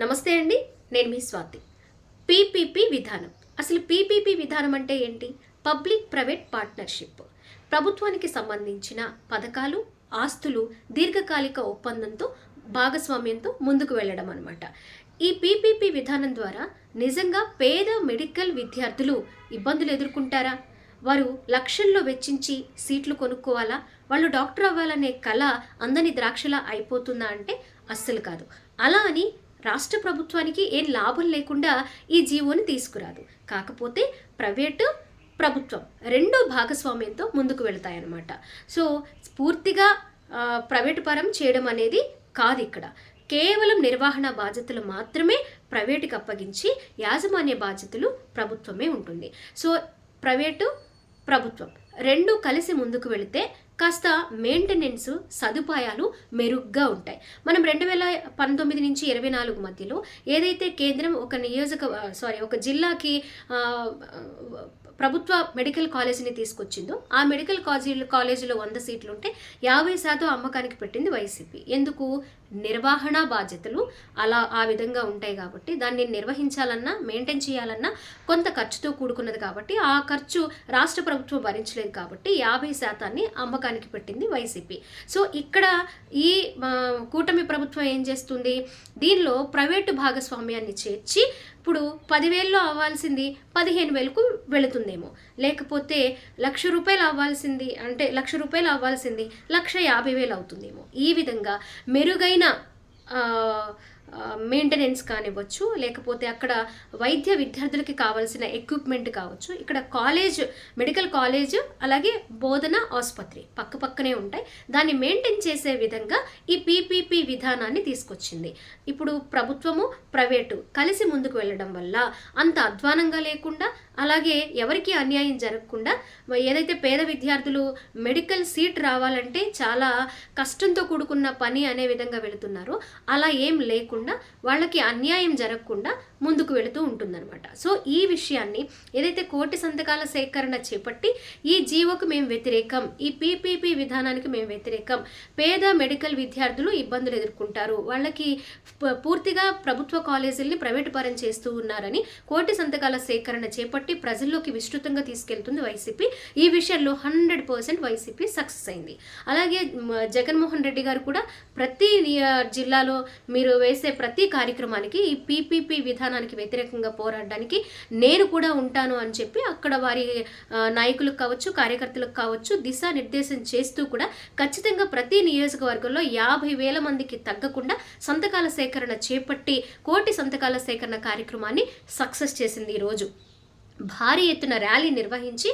నమస్తే అండి నేను మీ స్వాతి. పీపీపీ విధానం. అసలు పీపీపీ విధానం అంటే ఏంటి? Public private partnership. ప్రభుత్వానికి సంబంధించిన పథకాలు ఆస్తులు దీర్ఘకాలిక ఒప్పందంతో భాగస్వామ్యంతో ముందుకు వెళ్ళడం అనమాట ఈ పీపీపీ విధానం ద్వారా నిజంగా పేద మెడికల్ విద్యార్థులు ఇబ్బందులు ఎదుర్కొంటారా? వారు లక్షల్లో వెచ్చించి సీట్లు కొనుక్కోవాలా? వాళ్ళు డాక్టర్ అవ్వాలనే కళ అందని ద్రాక్షలా అయిపోతుందా అంటే అస్సలు కాదు. అలా అని రాష్ట్ర ప్రభుత్వానికి ఏం లాభం లేకుండా ఈ జీవోని తీసుకురాదు. కాకపోతే ప్రైవేటు ప్రభుత్వం రెండో భాగస్వామ్యంతో ముందుకు వెళతాయన్నమాట. సో పూర్తిగా ప్రైవేటు పరం చేయడం అనేది కాదు ఇక్కడ. కేవలం నిర్వహణ బాధ్యతలు మాత్రమే ప్రైవేటుకి అప్పగించి యాజమాన్య బాధ్యతలు ప్రభుత్వమే ఉంటుంది. సో ప్రైవేటు ప్రభుత్వం రెండు కలిసి ముందుకు వెళితే కాస్త మెయింటెనెన్స్ సదుపాయాలు మెరుగ్గా ఉంటాయి. మనం రెండు వేల పంతొమ్మిది నుంచి ఇరవై నాలుగు మధ్యలో ఏదైతే కేంద్రం ఒక నియోజక సారీ ఒక జిల్లాకి ప్రభుత్వ మెడికల్ కాలేజీని తీసుకొచ్చిందో ఆ మెడికల్ కాలేజీ కాలేజీలో వంద సీట్లు ఉంటే యాభై శాతం అమ్మకానికి పెట్టింది వైసీపీ. ఎందుకు? నిర్వహణ బాధ్యతలు అలా ఆ విధంగా ఉంటాయి కాబట్టి దాన్ని నిర్వహించాలన్నా మెయింటైన్ చేయాలన్నా కొంత ఖర్చుతో కూడుకున్నది కాబట్టి ఆ ఖర్చు రాష్ట్ర ప్రభుత్వం భరించలేదు కాబట్టి యాభై శాతాన్ని అమ్మకానికి పెట్టింది వైసీపీ. సో ఇక్కడ ఈ కూటమి ప్రభుత్వం ఏం చేస్తుంది? దీనిలో ప్రైవేటు భాగస్వామ్యాన్ని చేర్చి ఇప్పుడు పదివేల్లో అవ్వాల్సింది పదిహేను వేలకు వెళుతుందేమో. లేకపోతే లక్ష రూపాయలు అవ్వాల్సింది అంటే లక్ష రూపాయలు అవ్వాల్సింది లక్ష యాభై వేలు అవుతుందేమో. ఈ విధంగా మెరుగైన మెయింటెనెన్స్ కానివ్వచ్చు లేకపోతే అక్కడ వైద్య విద్యార్థులకి కావాల్సిన ఎక్విప్మెంట్ కావచ్చు. ఇక్కడ కాలేజ్ మెడికల్ కాలేజ్ అలాగే బోధన ఆసుపత్రి పక్క పక్కనే ఉంటాయి. దాన్ని మెయింటైన్ చేసే విధంగా ఈ పీపీపీ విధానాన్ని తీసుకొచ్చింది. ఇప్పుడు ప్రభుత్వము ప్రైవేటు కలిసి ముందుకు వెళ్ళడం వల్ల అంత అధ్వానంగా లేకుండా అలాగే ఎవరికి అన్యాయం జరగకుండా ఏదైతే పేద విద్యార్థులు మెడికల్ సీట్ రావాలంటే చాలా కష్టంతో కూడుకున్న పని అనే విధంగా వెళుతున్నారో. అలా ఏం లేకుండా వాళ్ళకి అన్యాయం జరగకుండా ముందుకు వెళుతూ ఉంటుందన్నమాట. సో ఈ విషయాన్ని ఏదైతే కోటి సంతకాల సేకరణ చేపట్టి ఈ జీవోకు మేము వ్యతిరేకం ఈ పీపీపీ విధానానికి మేము వ్యతిరేకం పేద మెడికల్ విద్యార్థులు ఇబ్బందులు ఎదుర్కొంటారు వాళ్ళకి ప- పూర్తిగా ప్రభుత్వ కాలేజీల్ని ప్రైవేటు పరం చేస్తూ ఉన్నారని కోటి సంతకాల సేకరణ చేపట్టి ప్రజల్లోకి విస్తృతంగా తీసుకెళ్తుంది వైసీపీ. ఈ విషయంలో హండ్రెడ్ పర్సెంట్ వైసీపీ సక్సెస్ అయింది. అలాగే జగన్మోహన్ రెడ్డి గారు కూడా ప్రతి జిల్లాలో మీరు వేసే ప్రతి కార్యక్రమానికి ఈ పీపీపీ విధానానికి వ్యతిరేకంగా పోరాడడానికి నేను కూడా ఉంటాను అని చెప్పి అక్కడ వారి నాయకులకు కావచ్చు కార్యకర్తలకు కావచ్చు దిశానిర్దేశం చేస్తూ కూడా ఖచ్చితంగా ప్రతి నియోజకవర్గంలో యాభై వేల మందికి తగ్గకుండా సంతకాల సేకరణ చేపట్టి కోటి సంతకాల సేకరణ కార్యక్రమాన్ని సక్సెస్ చేసింది ఈరోజు భారీ ఎత్తున ర్యాలీ నిర్వహించి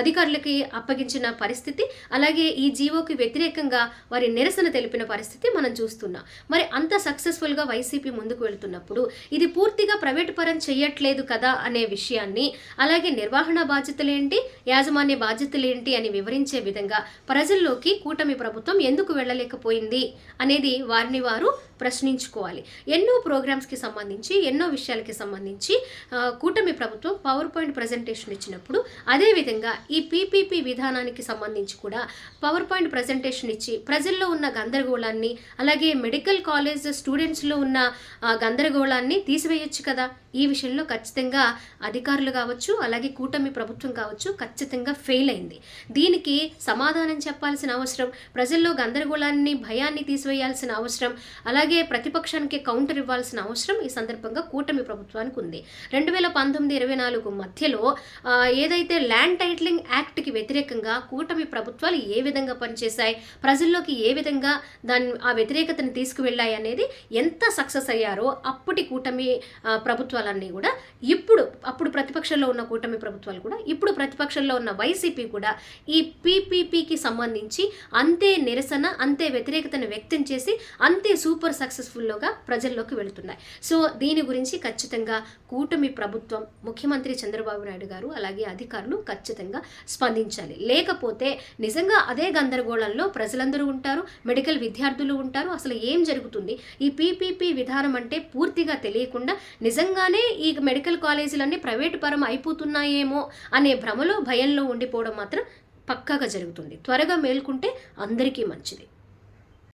అధికారులకి అప్పగించిన పరిస్థితి అలాగే ఈ జీవోకి వ్యతిరేకంగా వారి నిరసన తెలిపిన పరిస్థితి మనం చూస్తున్నాం. మరి అంత సక్సెస్ఫుల్గా వైసీపీ ముందుకు వెళ్తున్నప్పుడు ఇది పూర్తిగా ప్రైవేట్ పరం చేయట్లేదు కదా అనే విషయాన్ని అలాగే నిర్వహణ బాధ్యతలేంటి యాజమాన్య బాధ్యతలేంటి అని వివరించే విధంగా ప్రజల్లోకి కూటమి ప్రభుత్వం ఎందుకు వెళ్ళలేకపోయింది అనేది వారిని వారు ప్రశ్నించుకోవాలి. ఎన్నో ప్రోగ్రామ్స్కి సంబంధించి ఎన్నో విషయాలకి సంబంధించి కూటమి ప్రభుత్వం పవర్ పాయింట్ ప్రజెంటేషన్ ఇచ్చినప్పుడు అదేవిధంగా ఈ పీపీపీ విధానానికి సంబంధించి కూడా పవర్ పాయింట్ ప్రజెంటేషన్ ఇచ్చి ప్రజల్లో ఉన్న గందరగోళాన్ని అలాగే మెడికల్ కాలేజ్ స్టూడెంట్స్లో ఉన్న గందరగోళాన్ని తీసివేయొచ్చు కదా? ఈ విషయంలో ఖచ్చితంగా అధికారులు కావచ్చు అలాగే కూటమి ప్రభుత్వం కావచ్చు ఖచ్చితంగా ఫెయిల్ అయింది. దీనికి సమాధానం చెప్పాల్సిన అవసరం ప్రజల్లో గందరగోళాన్ని భయాన్ని తీసివేయాల్సిన అవసరం అలాగే ప్రతిపక్షానికి కౌంటర్ ఇవ్వాల్సిన అవసరం ఈ సందర్భంగా కూటమి ప్రభుత్వానికి ఉంది. రెండు వేల పంతొమ్మిది ఇరవై నాలుగు మధ్యలో ఏదైతే ల్యాండ్ టైటిలింగ్ యాక్ట్కి వ్యతిరేకంగా కూటమి ప్రభుత్వాలు ఏ విధంగా పనిచేశాయి ప్రజల్లోకి ఏ విధంగా దాని ఆ వ్యతిరేకతను తీసుకువెళ్ళాయి అనేది ఎంత సక్సెస్ అయ్యారో అప్పటి కూటమి ప్రభుత్వాలన్నీ కూడా ఇప్పుడు అప్పుడు ప్రతిపక్షంలో ఉన్న కూటమి ప్రభుత్వాలు కూడా ఇప్పుడు ప్రతిపక్షంలో ఉన్న వైసీపీ కూడా ఈ పీపీపీకి సంబంధించి అంతే నిరసన అంతే వ్యతిరేకతను వ్యక్తం చేసి అంతే సూపర్ సక్సెస్ఫుల్గా ప్రజల్లోకి వెళుతున్నాయి. సో దీని గురించి ఖచ్చితంగా కూటమి ప్రభుత్వం ముఖ్యమంత్రి చంద్రబాబు నాయుడు గారు అలాగే అధికారులు ఖచ్చితంగా స్పందించాలి. లేకపోతే నిజంగా అదే గందరగోళంలో ప్రజలందరూ ఉంటారు మెడికల్ విద్యార్థులు ఉంటారు. అసలు ఏం జరుగుతుంది? ఈ పీపీపీ విధానం అంటే పూర్తిగా తెలియకుండా నిజంగానే ఈ మెడికల్ కాలేజీలన్నీ ప్రైవేటు పరం అయిపోతున్నాయేమో అనే భ్రమలో భయంలో ఉండిపోవడం మాత్రం పక్కాగా జరుగుతుంది. త్వరగా మేల్కుంటే అందరికీ మంచిది.